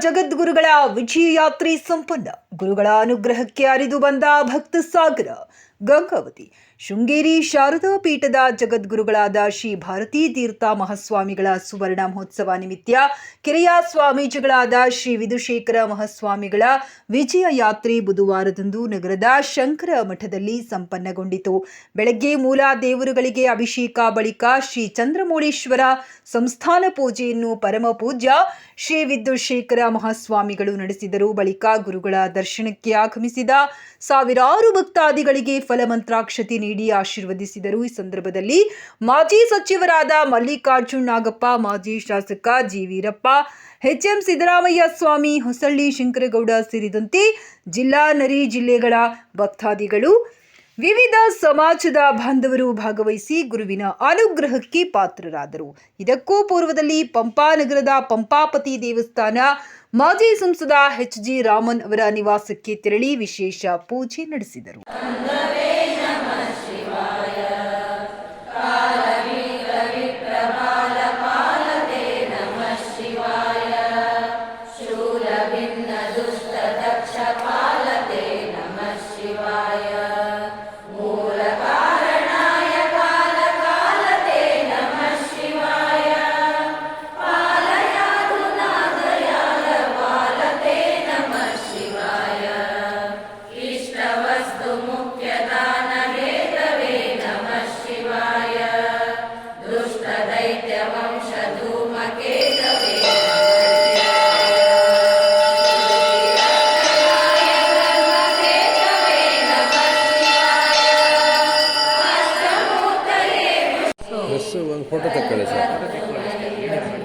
ಜಗದ್ಗುರುಗಳ ವಿಜಯ ಯಾತ್ರೆ ಸಂಪನ್ನ. ಗುರುಗಳ ಅನುಗ್ರಹಕ್ಕೆ ಅರಿದು ಬಂದ ಭಕ್ತ ಸಾಗರ. ಗಂಗಾವತಿ. ಶೃಂಗೇರಿ ಶಾರದಾ ಪೀಠದ ಜಗದ್ಗುರುಗಳಾದ ಶ್ರೀ ಭಾರತೀ ತೀರ್ಥ ಮಹಾಸ್ವಾಮಿಗಳ ಸುವರ್ಣ ಮಹೋತ್ಸವ ನಿಮಿತ್ತ ಕಿರಿಯ ಸ್ವಾಮೀಜಿಗಳಾದ ಶ್ರೀ ವಿಧುಶೇಖರ ಮಹಾಸ್ವಾಮಿಗಳ ವಿಜಯ ಯಾತ್ರೆ ಬುಧವಾರದಂದು ನಗರದ ಶಂಕರ ಮಠದಲ್ಲಿ ಸಂಪನ್ನಗೊಂಡಿತು. ಬೆಳಗ್ಗೆ ಮೂಲ ದೇವರುಗಳಿಗೆ ಅಭಿಷೇಕ ಬಳಿಕ ಶ್ರೀ ಚಂದ್ರಮೌಳೇಶ್ವರ ಸಂಸ್ಥಾನ ಪೂಜೆಯನ್ನು ಪರಮ ಪೂಜ್ಯ ಶ್ರೀ ವಿದ್ಯುಶೇಖರ ಮಹಾಸ್ವಾಮಿಗಳು ನಡೆಸಿದರು. ಬಳಿಕ ಗುರುಗಳ ದರ್ಶನಕ್ಕೆ ಆಗಮಿಸಿದ ಸಾವಿರಾರು ಭಕ್ತಾದಿಗಳಿಗೆ ಫಲಮಂತ್ರಾಕ್ಷತೆ ನೀಡಿ ಆಶೀರ್ವದಿಸಿದರು. ಈ ಸಂದರ್ಭದಲ್ಲಿ ಮಾಜಿ ಸಚಿವರಾದ ಮಲ್ಲಿಕಾರ್ಜುನ್ ನಾಗಪ್ಪ, ಮಾಜಿ ಶಾಸಕ G Veerappa H M Siddaramaiah Swamy, Hosalli Shankaragouda ಸೇರಿದಂತೆ ಜಿಲ್ಲಾ ನರಿ ಜಿಲ್ಲೆಗಳ ಭಕ್ತಾದಿಗಳು, ವಿವಿಧ ಸಮಾಜದ ಬಾಂಧವರು ಭಾಗವಹಿಸಿ ಗುರುವಿನ ಅನುಗ್ರಹಕ್ಕೆ ಪಾತ್ರರಾದರು. ಇದಕ್ಕೂ ಪೂರ್ವದಲ್ಲಿ ಪಂಪಾನಗರದ ಪಂಪಾಪತಿ ದೇವಸ್ಥಾನ ಮಾಜಿ ಸಂಸದ ಎಚ್ ಜಿ ರಾಮನ್ ಅವರ ನಿವಾಸಕ್ಕೆ ತೆರಳಿ ವಿಶೇಷ ಪೂಜೆ ನಡೆಸಿದರು. ಒಂದು ಫೋಟೋ ತೆಕ್ಕೊಳ್ಳಿ ಸರ್.